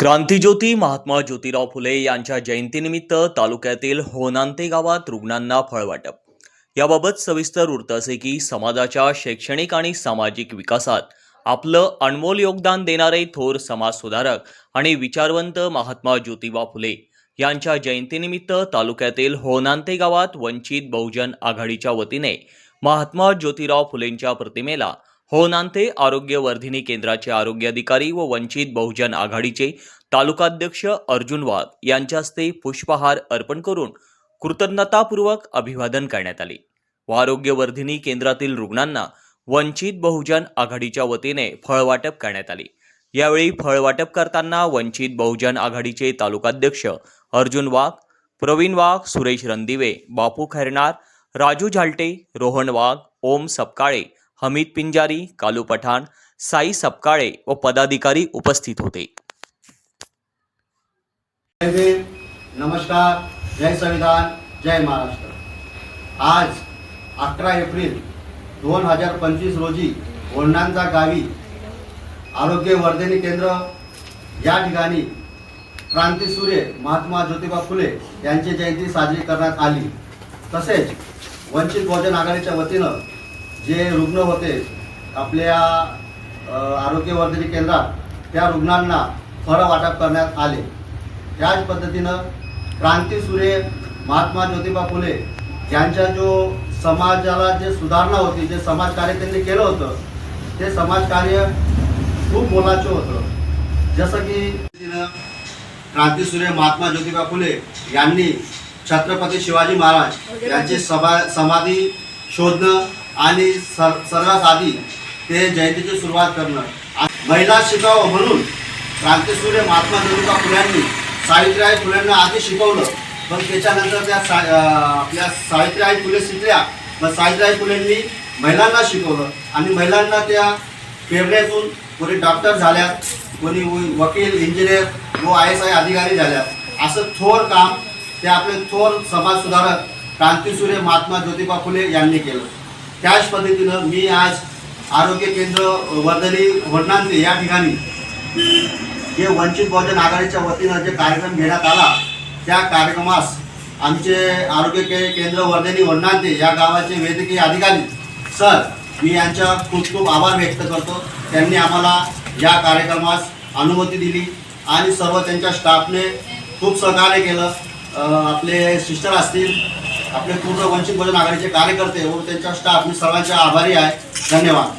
क्रांतीज्योती महात्मा ज्योतिराव फुले यांच्या जयंतीनिमित्त तालुक्यातील होनांते गावात रुग्णांना फळवाटप. याबाबत सविस्तर वृत्त असे की समाजाच्या शैक्षणिक आणि सामाजिक विकासात आपलं अनमोल योगदान देणारे थोर समाजसुधारक आणि विचारवंत महात्मा ज्योतिबा फुले यांच्या जयंतीनिमित्त तालुक्यातील होनांते गावात वंचित बहुजन आघाडीच्या वतीने महात्मा ज्योतिराव फुलेंच्या प्रतिमेला होनांते आरोग्यवर्धिनी केंद्राचे आरोग्य अधिकारी व वंचित बहुजन आघाडीचे तालुकाध्यक्ष अर्जुन वाघ यांच्या हस्ते पुष्पहार अर्पण करून कृतज्ञतापूर्वक अभिवादन करण्यात आले. व आरोग्यवर्धिनी केंद्रातील रुग्णांना वंचित बहुजन आघाडीच्या वतीने फळवाटप करण्यात आले. यावेळी फळवाटप करताना वंचित बहुजन आघाडीचे तालुकाध्यक्ष अर्जुन वाघ प्रवीण वाघ सुरेश रणदिवे बापू खैरनार राजू झालटे रोहन वाघ ओम सपकाळे हमीद पिंजारी कालू पठाण साई सपकाळे व पदाधिकारी उपस्थित होते. जय नमस्कार जय संविधान जय महाराष्ट्र. आज अकरा एप्रिल दोन हजार पंचवीस रोजी वंडांचा गावी आरोग्य वर्धनी केंद्र या ठिकाणी क्रांतीसूर्य महात्मा ज्योतिबा फुले यांची जयंती साजरी करण्यात आली. तसेच वंचित बहुजन आघाडीच्या वतीनं जे रुग्ण होते आपल्या आरोग्यवर्धनी केंद्रात त्या रुग्णांना फळं वाटप करण्यात आले. त्याच पद्धतीनं क्रांतीसूर्य महात्मा ज्योतिबा फुले यांच्या जो समाजाला जे सुधारणा होती जे समाजकार्य त्यांनी केलं होतं ते समाजकार्य खूप मोलाचं होतं. जसं की क्रांतीसूर्य महात्मा ज्योतिबा फुले यांनी छत्रपती शिवाजी महाराज यांची सभा समाधी शोधणं आणि सर सर्वात आधी ते जयंतीची सुरुवात करणं महिला शिकावं म्हणून क्रांतीसूर्य महात्मा ज्योतिबा फुल्यांनी सावित्रीबाई फुलेंना आधी शिकवलं. पण त्याच्यानंतर त्या सा आपल्या सावित्रीबाई फुले शिकल्या. मग सावित्रीबाई फुलेंनी महिलांना शिकवलं. आणि महिलांना त्या प्रेरणेतून कोणी डॉक्टर झाल्यात कोणी वकील इंजिनियर व आय एस आय अधिकारी झाल्यात. असं थोर काम ते आपले थोर समाजसुधारक क्रांतीसूर्य महात्मा ज्योतिबा फुले यांनी केलं. त्याच पद्धतीनं मी आज आरोग्य केंद्र वर्धनी वडनांते या ठिकाणी जे वंचित बहुजन आघाडीच्या वतीनं जे कार्यक्रम घेण्यात आला त्या कार्यक्रमास आमचे आरोग्य के केंद्र वर्धनी वडनांते या गावाचे वैद्यकीय अधिकारी सर मी यांच्या खूप खूप आभार व्यक्त करतो. त्यांनी आम्हाला या कार्यक्रमास अनुमती दिली आणि सर्व त्यांच्या स्टाफने खूप सहकार्य केलं. आपले सिस्टर असतील आपले पूर्ण वंचित बहुजन आघाडीचे कार्यकर्ते व त्यांच्या स्टाफ मी सर्वांचे आभारी आहे. धन्यवाद.